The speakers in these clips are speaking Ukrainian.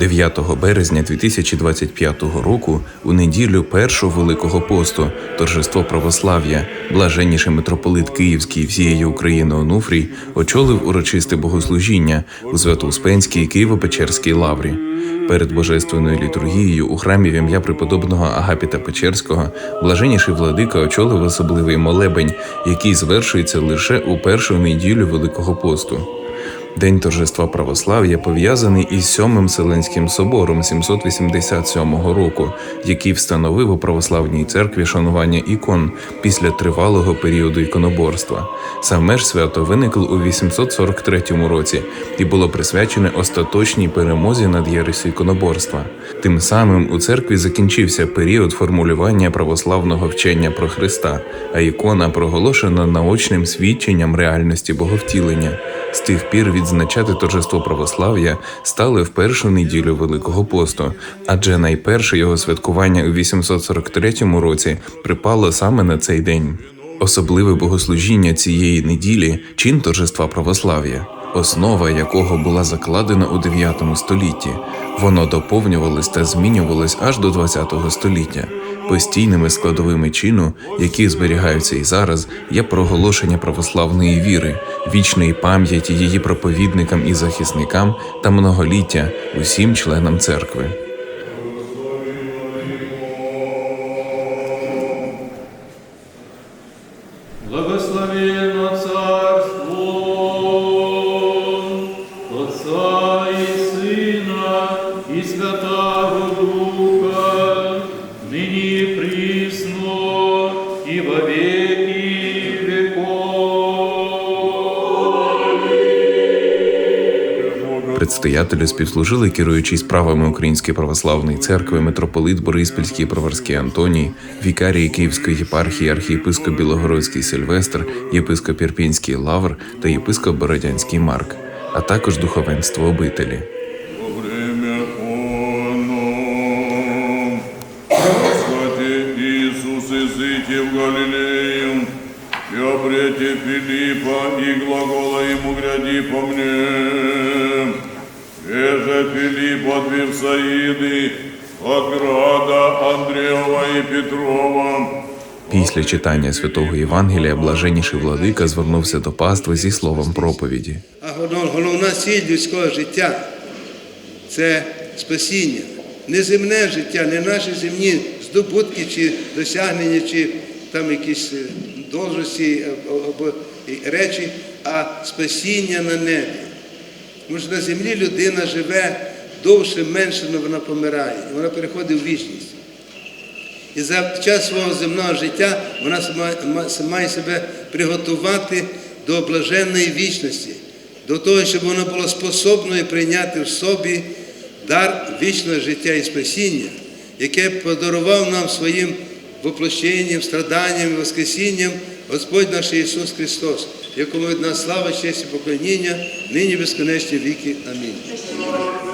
9 березня 2025 року, у неділю першого Великого посту, торжество православ'я, блаженніший митрополит Київський всієї України Онуфрій очолив урочисте богослужіння у Свято-Успенській Києво-Печерській лаврі. Перед божественною літургією у храмі в ім'я преподобного Агапіта Печерського блаженніший владика очолив особливий молебень, який звершується лише у першу неділю Великого посту. День торжества православ'я пов'язаний із сьомим Вселенським собором 787 року, який встановив у православній церкві шанування ікон після тривалого періоду іконоборства. Саме ж свято виникло у 843 році і було присвячене остаточній перемозі над єресю іконоборства. Тим самим у церкві закінчився період формулювання православного вчення про Христа, а ікона проголошена наочним свідченням реальності боговтілення. З тих пір відзначати торжество православ'я стали в першу неділю Великого посту, адже найперше його святкування у 843 році припало саме на цей день. Особливе богослужіння цієї неділі чин торжества православ'я, основа якого була закладена у 9 столітті. Воно доповнювалось та змінювалось аж до 20 століття. Постійними складовими чину, які зберігаються і зараз, є проголошення православної віри, вічної пам'яті її проповідникам і захисникам та многоліття усім членам церкви. Отца и Сына и Святого Духа, и присно и во співслужили керуючий справами Української православної церкви митрополит Бориспільський Проварський Антоній, вікарій Київської єпархії архієпископ Білогородський Сильвестр, єпископ Ірпінський Лавр та єпископ Бородянський Марк, а також духовенство обителі. Филиппа, и глагола ему гряди по мне. Еже Филипп от Вифсаиды, от града Андреева и Петрова, Після читання святого Євангелія блаженніший владика звернувся до пастви зі словом проповіді. Головна ціль людського життя це спасіння. Не земне життя, не наші земні здобутки чи досягнення, чи там якісь е, должності або речі, а спасіння на небі. Тому що на землі людина живе довше, менше, але вона помирає. Вона переходить в вічність. І за час свого земного життя вона має себе приготувати до блаженної вічності, до того, щоб вона була способною прийняти в собі дар вічного життя і спасіння, яке подарував нам своїм воплощенням, страданням і воскресінням Господь наш Ісус Христос, якому від нас слава, честь і поклоніння, нині безконечні віки. Амінь.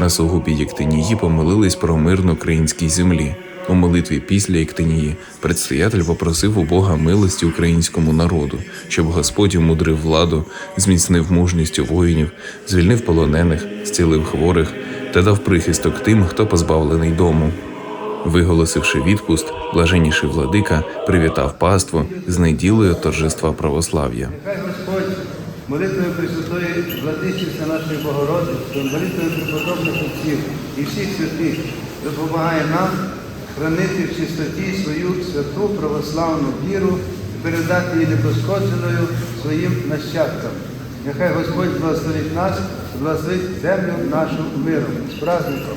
На сугубі Єктинії помолились про мир на українській землі. У молитві після Єктинії предстоятель попросив у Бога милості українському народу, щоб Господь умудрив владу, зміцнив мужністю воїнів, звільнив полонених, зцілив хворих та дав прихисток тим, хто позбавлений дому. Виголосивши відпуст, блаженніший владика привітав паству з неділею торжества православ'я. Господь молитвою Пресвятої Владичівця нашої Богородиці, молитвою преподобних отців і всіх святих допомагає нам хранити в чистоті свою святу православну віру і передати її непошкодженою своїм нащадкам. Нехай Господь благословить нас, благословить землю нашу миром. З праздником!